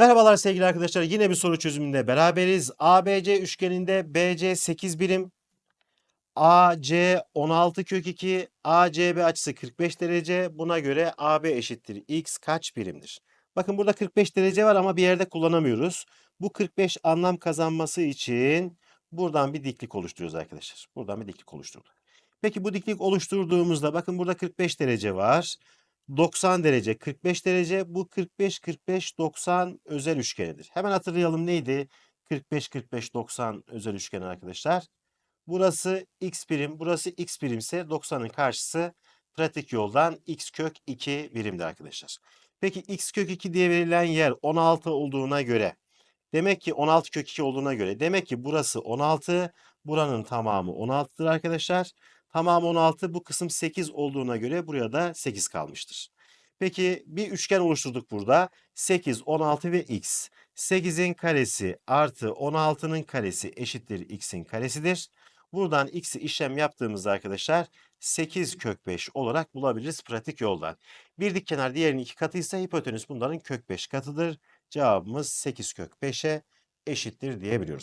Merhabalar sevgili arkadaşlar. Yine bir soru çözümünde beraberiz. ABC üçgeninde BC 8 birim, AC 16 kök 2, ACB açısı 45 derece. Buna göre AB eşittir x kaç birimdir? Bakın burada 45 derece var ama bir yerde kullanamıyoruz. Bu 45 anlam kazanması için buradan bir diklik oluşturuyoruz arkadaşlar. Buradan bir diklik oluşturduk. Peki bu diklik oluşturduğumuzda bakın burada 45 derece var. 90 derece, 45 derece. Bu 45, 45, 90 özel üçgenidir. Hemen hatırlayalım neydi? 45, 45, 90 özel üçgen arkadaşlar. Burası x birim, burası x birimse 90'ın karşısı pratik yoldan x kök 2 birimdir arkadaşlar. Peki x kök 2 diye verilen yer 16 olduğuna göre demek ki 16 kök 2 olduğuna göre demek ki burası 16, buranın tamamı 16'dır arkadaşlar. Tamamı 16 bu kısım 8 olduğuna göre buraya da 8 kalmıştır. Peki bir üçgen oluşturduk burada. 8, 16 ve x. 8'in karesi artı 16'nın karesi eşittir x'in karesidir. Buradan x'i işlem yaptığımızda arkadaşlar 8 kök 5 olarak bulabiliriz pratik yoldan. Bir dik kenar diğerinin iki katıysa hipotenüs bunların kök 5 katıdır. Cevabımız 8 kök 5'e eşittir diyebiliyoruz.